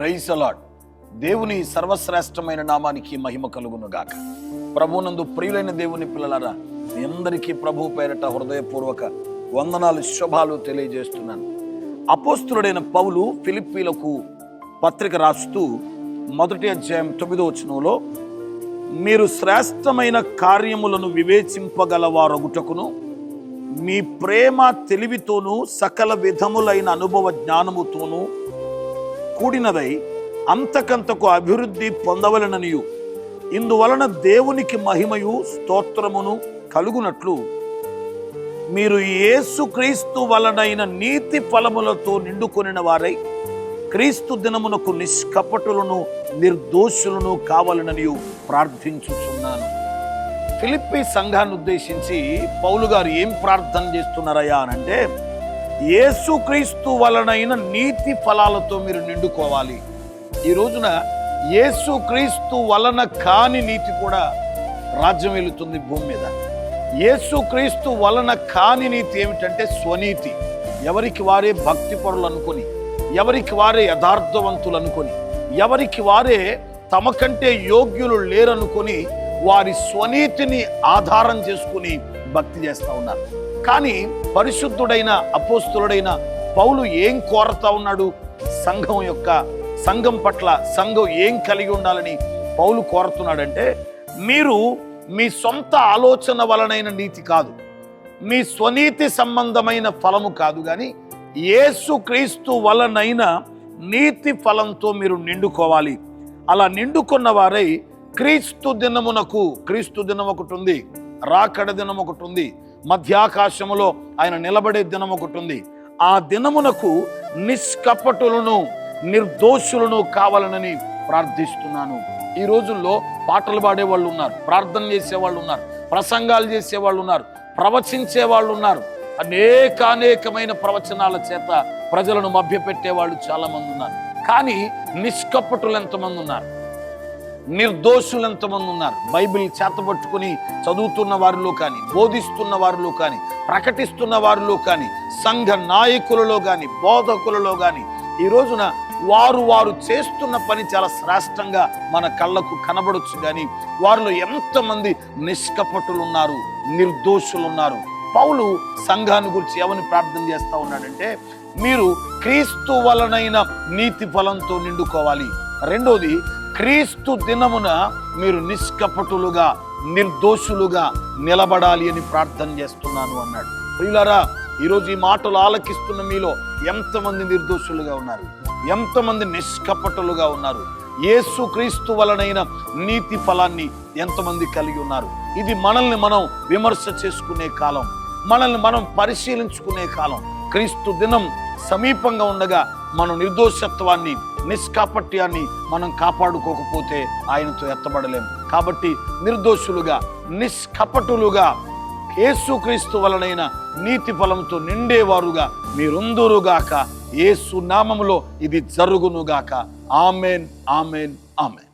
రైసలాడ్ దేవుని సర్వశ్రేష్టమైన నామానికి మహిమ కలుగును గాక ప్రభునందు ప్రియులైన దేవుని పిల్లలారా మీ అందరికీ ప్రభు పేరట హృదయపూర్వక వందనాలు శుభాలు తెలియజేస్తున్నాను. అపోస్తుడైన పౌలు ఫిలిప్పీలకు పత్రిక రాస్తూ మొదటి అధ్యాయం తొమ్మిదో వచనంలో మీరు శ్రేష్టమైన కార్యములను వివేచింపగలవారొగుటకును మీ ప్రేమ తెలివితోనూ సకల విధములైన అనుభవ జ్ఞానముతోనూ కూడినదై అంతకంతకు అభివృద్ధి పొందవలననియు. ఇందువలన దేవునికి మహిమయు స్తోత్రమును కలుగునట్లు. మీరు యేసుక్రీస్తు వలనైన నీతి ఫలములతో నిండుకొనిన వారై క్రీస్తు దినమునకు నిష్కపటులను నిర్దోషులను కావాలననియు ప్రార్థించుచున్నాను. ఫిలిప్పి సంఘాన్ని ఉద్దేశించి పౌలు గారు ఏం ప్రార్థన చేస్తున్నారయ్యా అనంటే ఏసుక్రీస్తు వలనైన నీతి ఫలాలతో మీరు నిండుకోవాలి. ఈ రోజున ఏసుక్రీస్తు వలన కాని నీతి కూడా రాజ్యం వెళుతుంది భూమి మీద. ఏసుక్రీస్తు వలన కాని నీతి ఏమిటంటే స్వనీతి. ఎవరికి వారే భక్తి పరులు అనుకొని ఎవరికి వారే యథార్థవంతులు అనుకొని ఎవరికి వారే తమ కంటే యోగ్యులు లేరనుకొని వారి స్వనీతిని ఆధారం చేసుకుని భక్తి చేస్తూ ఉన్నారు. కానీ పరిశుద్ధుడైన అపోస్తులుడైన పౌలు ఏం కోరతా ఉన్నాడు? సంఘం యొక్క సంఘం పట్ల సంఘం ఏం కలిగి ఉండాలని పౌలు కోరుతున్నాడంటే మీరు మీ సొంత ఆలోచన వలనైన నీతి కాదు. మీ స్వనీతి సంబంధమైన ఫలము కాదు కానీ ఏసు క్రీస్తు వలనైన నీతి ఫలంతో మీరు నిండుకోవాలి. అలా నిండుకున్న వారై క్రీస్తు దినమునకు క్రీస్తు దినం ఒకటి ఉంది రాకడ దినం ఒకటి ఉంది. మధ్యాకాశములో ఆయన నిలబడే దినం ఒకటి ఉంది. ఆ దినమునకు నిష్కపటులను నిర్దోషులను కావాలనని ప్రార్థిస్తున్నాను. ఈ రోజుల్లో పాటలు పాడే వాళ్ళు ఉన్నారు ప్రార్థన చేసే వాళ్ళు ఉన్నారు ప్రసంగాలు చేసే వాళ్ళు ఉన్నారు ప్రవచించే వాళ్ళు ఉన్నారు. అనేక అనేకమైన ప్రవచనాల చేత ప్రజలను మభ్యపెట్టే వాళ్ళు చాలా మంది ఉన్నారు. కానీ నిష్కపటులు ఎంతమంది ఉన్నారు? నిర్దోషులు ఎంతమంది ఉన్నారు. బైబిల్ చేతబట్టుకుని చదువుతున్న వారిలో కానీ బోధిస్తున్న వారిలో కానీ ప్రకటిస్తున్న వారిలో కానీ సంఘ నాయకులలో కానీ బోధకులలో కానీ ఈ రోజున వారు వారు చేస్తున్న పని చాలా శ్రేష్టంగా మన కళ్ళకు కనబడొచ్చు కానీ వారిలో ఎంతమంది నిష్కపటులు ఉన్నారు నిర్దోషులు ఉన్నారు పౌలు సంఘాన్ని గురించి ఎవరిని ప్రార్థన చేస్తూ ఉన్నాడంటే మీరు క్రీస్తు వలనైన నీతి ఫలంతో నిండుకోవాలి. రెండోది క్రీస్తు దినమున మీరు నిష్కపటులుగా నిర్దోషులుగా నిలబడాలి అని ప్రార్థన చేస్తున్నాను అన్నాడు. ప్రియులారా ఈరోజు ఈ మాటలు ఆలకిస్తున్న మీలో ఎంతమంది నిర్దోషులుగా ఉన్నారు? ఎంతమంది నిష్కపటులుగా ఉన్నారు? యేసు క్రీస్తు వలనైన నీతి ఫలాన్ని ఎంతమంది కలిగి ఉన్నారు? ఇది మనల్ని మనం విమర్శ చేసుకునే కాలం. మనల్ని మనం పరిశీలించుకునే కాలం. క్రీస్తు దినం సమీపంగా ఉండగా మనం నిర్దోషత్వాన్ని నిష్కాపట్యాన్ని మనం కాపాడుకోకపోతే ఆయనతో ఎత్తబడలేము కాబట్టి నిర్దోషులుగా నిష్కపటులుగా యేసుక్రీస్తు వలనైన నీతి ఫలంతో నిండేవారుగా మీరుందురుగాక. యేసు నామములో ఇది జరుగునుగాక. Amen amen amen.